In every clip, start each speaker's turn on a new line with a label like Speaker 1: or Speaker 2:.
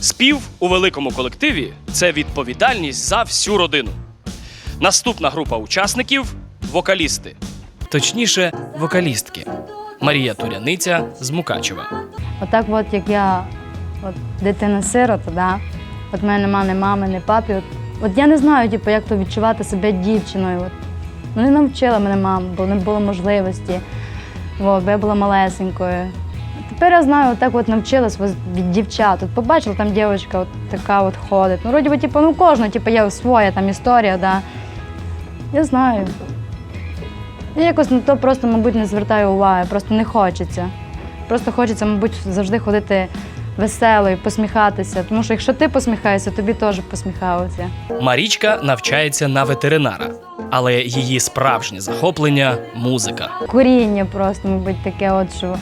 Speaker 1: Спів у великому колективі це відповідальність за всю родину. Наступна група учасників вокалісти. Точніше, вокалістки. Марія Туряниця з Мукачева.
Speaker 2: Отак, от як я от, дитина сирота, да? от мене нема ні мами, ні папи. От, от я не знаю, типу, як то відчувати себе дівчиною. От. Ну, не навчила мене мама, бо не було можливості, от, бо я була малесенькою. Тепер я знаю, отак от навчилась від дівчат. От побачила там дівчинка от така от ходить. Ну, вроді би, типу, ну кожна, типу, є своя там історія, да. Я знаю. Я якось на то просто, мабуть, не звертаю уваги, просто не хочеться. Просто хочеться, мабуть, завжди ходити веселою, посміхатися. Тому що якщо ти посміхаєшся, тобі теж посміхаються.
Speaker 1: Марічка навчається на ветеринара, але її справжнє захоплення музика.
Speaker 2: Коріння просто, мабуть, таке, от, що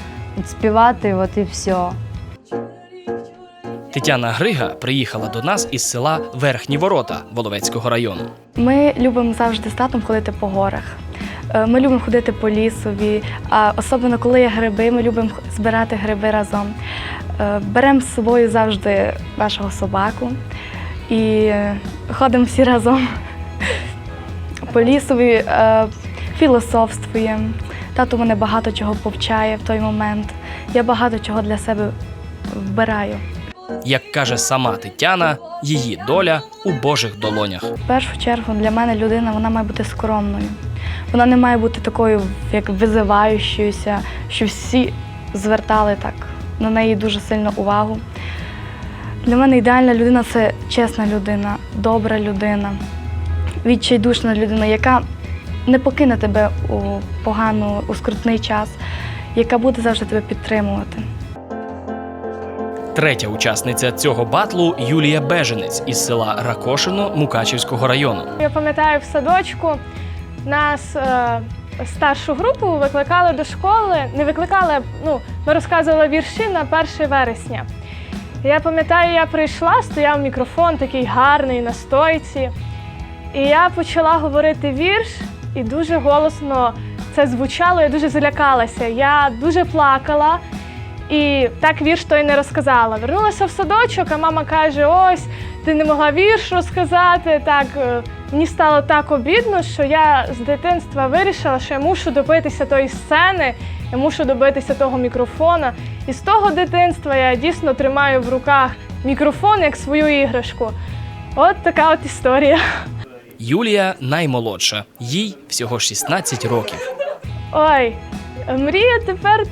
Speaker 2: співати, от і все.
Speaker 1: Тетяна Грига приїхала до нас із села Верхні Ворота Воловецького району.
Speaker 3: Ми любимо завжди з татом ходити по горах. Е, Ми любимо ходити по лісові, а особливо коли є гриби, ми любимо збирати гриби разом. Е, Беремо з собою завжди нашого собаку і ходимо всі разом по лісові, е, філософствуємо. Тато мене багато чого повчає в той момент. Я багато чого для себе вбираю.
Speaker 1: Як каже сама Тетяна, її доля у Божих долонях.
Speaker 3: В першу чергу для мене людина вона має бути скромною. Вона не має бути такою, як визиваючоюся, що всі звертали так на неї дуже сильно увагу. Для мене ідеальна людина це чесна людина, добра людина, відчайдушна людина, яка не покине тебе у погану, у скрутний час, яка буде завжди тебе підтримувати.
Speaker 1: Третя учасниця цього батлу Юлія Беженець із села Ракошино Мукачівського району.
Speaker 4: Я пам'ятаю, в садочку нас е, старшу групу викликали до школи. Не викликали, ну, ми розказували вірші на 1 вересня. Я пам'ятаю, я прийшла, стояв мікрофон такий гарний на стойці. І я почала говорити вірш, і дуже голосно це звучало, я дуже залякалася. Я дуже плакала. І так вірш той не розказала. Вернулася в садочок, а мама каже: ось ти не могла вірш розказати. Так е, мені стало так обідно, що я з дитинства вирішила, що я мушу добитися тої сцени, я мушу добитися того мікрофона. І з того дитинства я дійсно тримаю в руках мікрофон як свою іграшку. От така от історія.
Speaker 1: Юлія наймолодша, їй всього 16 років.
Speaker 4: Ой, мрія тепер е,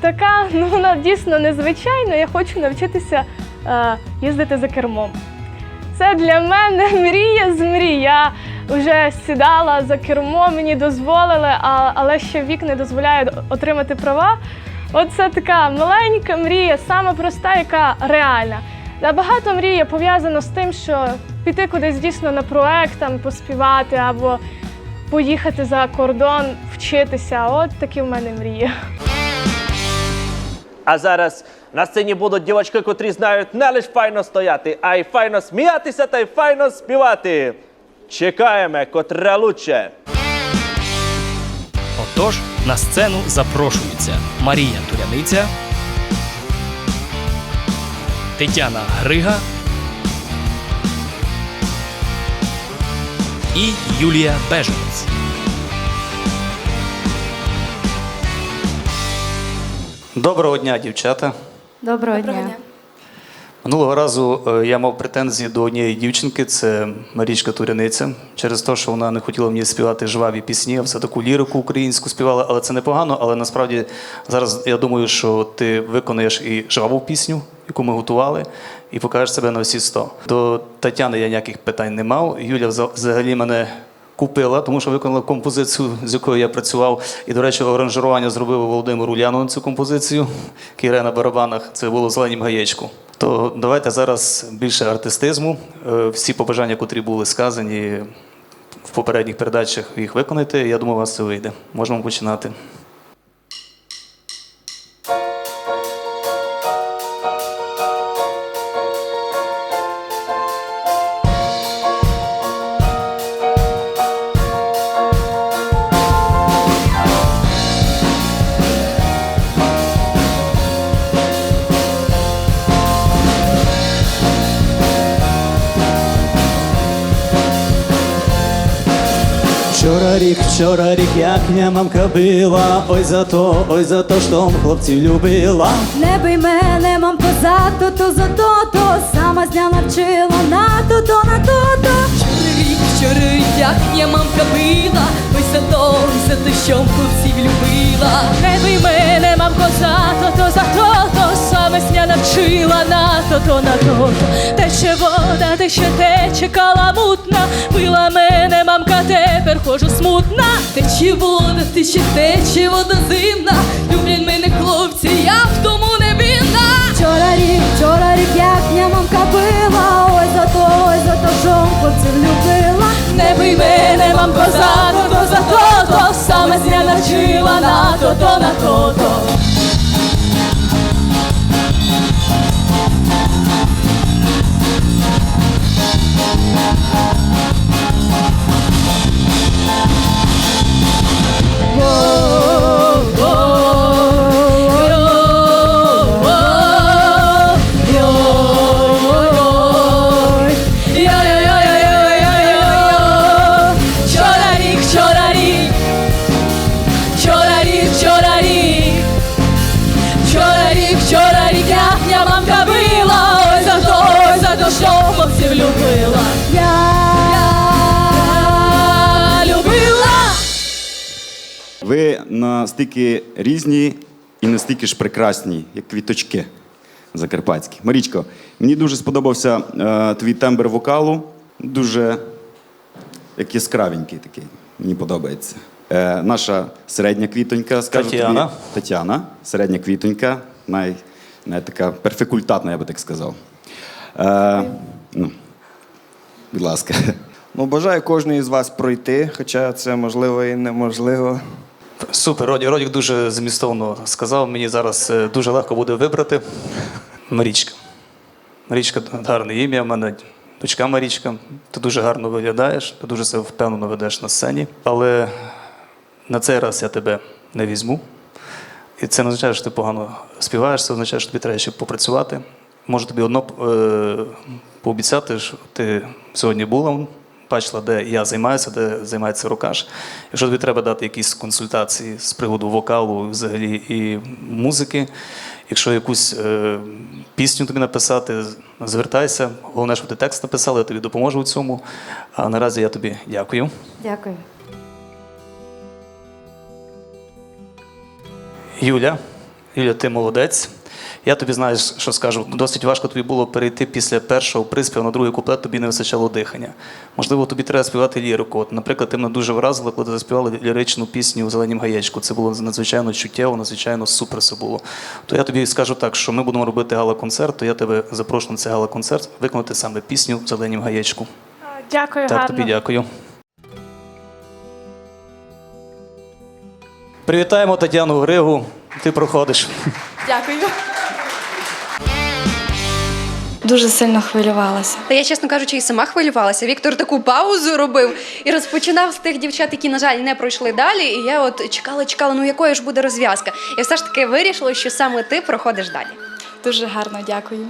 Speaker 4: така, ну вона дійсно незвичайна. Я хочу навчитися е, їздити за кермом. Це для мене мрія з мрій. Я вже сідала за кермо, мені дозволили, а, але ще вік не дозволяє отримати права. Оце така маленька мрія, сама проста, яка реальна. Та Багато мрій пов'язано з тим, що піти кудись дійсно на проект, там, поспівати або поїхати за кордон, вчитися. От такі в мене мрії.
Speaker 5: А зараз на сцені будуть дівчатки, котрі знають не лише файно стояти, а й файно сміятися та й файно співати. Чекаємо, котре лучше.
Speaker 1: Отож, на сцену запрошуються Марія Туряниця, Тетяна Грига і Юлія Беженець.
Speaker 6: Доброго дня, дівчата.
Speaker 2: Доброго, дня.
Speaker 6: Минулого разу е, я мав претензії до однієї дівчинки, це Марічка Туряниця, через те, що вона не хотіла мені співати жваві пісні, а все таку лірику українську співала, але це непогано. Але насправді зараз я думаю, що ти виконаєш і жваву пісню, яку ми готували, і покажеш себе на всі 100. До Тетяни я ніяких питань не мав. Юля взагалі мене купила, тому що виконала композицію, з якою я працював. І, до речі, аранжування зробив Володимир Ульянов цю композицію, Кіре на барабанах. Це було «Зеленім гаєчку. То давайте зараз більше артистизму. Е, Всі побажання, котрі були сказані в попередніх передачах, їх виконайте. Я думаю, у вас це вийде. Можемо починати.
Speaker 7: Рік, вчора рік, як мене мамка била. Ой за то, ой за то, що хлопців любила.
Speaker 8: Не бий мене, мамко, за то, то за то, то сама з дня навчила на то, то на то, то.
Speaker 9: Щори, як я мамка била, ой за то, ой за те, що хлопців любила.
Speaker 4: Не бий мене, мамко, за то, то за то, то саме сня навчила на то, то на то. Тече вода, тече тече каламутна, била мене, мамка, тепер хожу смутна.
Speaker 9: Тече вода, тече, тече вода зимна. Люблять мене хлопці, я в тому не винна.
Speaker 8: Вчора рік, вчора рік, як мене мамка била.
Speaker 9: Саме зря навчила на то, то на то, то.
Speaker 4: Вчора
Speaker 10: Ви настільки різні і настільки ж прекрасні, як квіточки закарпатські. Марічко, мені дуже сподобався е, твій тембр вокалу. Дуже як яскравенький такий. Мені подобається. Е, наша середня квітонька, скажу
Speaker 6: Тетяна.
Speaker 10: тобі. Тетяна, середня квітонька, най, най така перфекультатна, я би так сказав. Е, ну, будь ласка.
Speaker 11: Ну, бажаю кожної з вас пройти, хоча це можливо і неможливо.
Speaker 6: Супер, Роді, Родік дуже змістовно сказав. Мені зараз е, дуже легко буде вибрати. Марічка. Марічка гарне ім'я, в мене дочка Марічка. Ти дуже гарно виглядаєш, ти дуже себе впевнено ведеш на сцені. Але на цей раз я тебе не візьму. І це не означає, що ти погано співаєш, це означає, що тобі треба ще попрацювати. Можу тобі одно е, пообіцяти, що ти сьогодні була, бачила, де я займаюся, де займається рукаш. Якщо тобі треба дати якісь консультації з приводу вокалу, взагалі і музики, якщо якусь е, пісню тобі написати, звертайся. Головне, щоб ти текст написала, я тобі допоможу у цьому. А наразі я тобі дякую.
Speaker 2: Дякую.
Speaker 6: Юля, Юля, ти молодець. Я тобі знаєш, що скажу. Досить важко тобі було перейти після першого приспіву на другий куплет, тобі не вистачало дихання. Можливо, тобі треба співати лірику. От, наприклад, ти мене дуже вразила, коли ти заспівала ліричну пісню у зеленім гаєчку. Це було надзвичайно чуттєво, надзвичайно супер все було. То я тобі скажу так, що ми будемо робити гала-концерт, то я тебе запрошую на цей гала-концерт виконати саме пісню в зеленім гаєчку.
Speaker 4: Дякую,
Speaker 6: Так,
Speaker 4: гарно.
Speaker 6: тобі дякую. Привітаємо Тетяну Григу. Ти проходиш.
Speaker 9: Дякую.
Speaker 3: Дуже сильно хвилювалася.
Speaker 12: Та я, чесно кажучи, і сама хвилювалася. Віктор таку паузу робив і розпочинав з тих дівчат, які, на жаль, не пройшли далі. І я от чекала, чекала, ну якою ж буде розв'язка. І все ж таки вирішила, що саме ти проходиш далі.
Speaker 3: Дуже гарно дякую.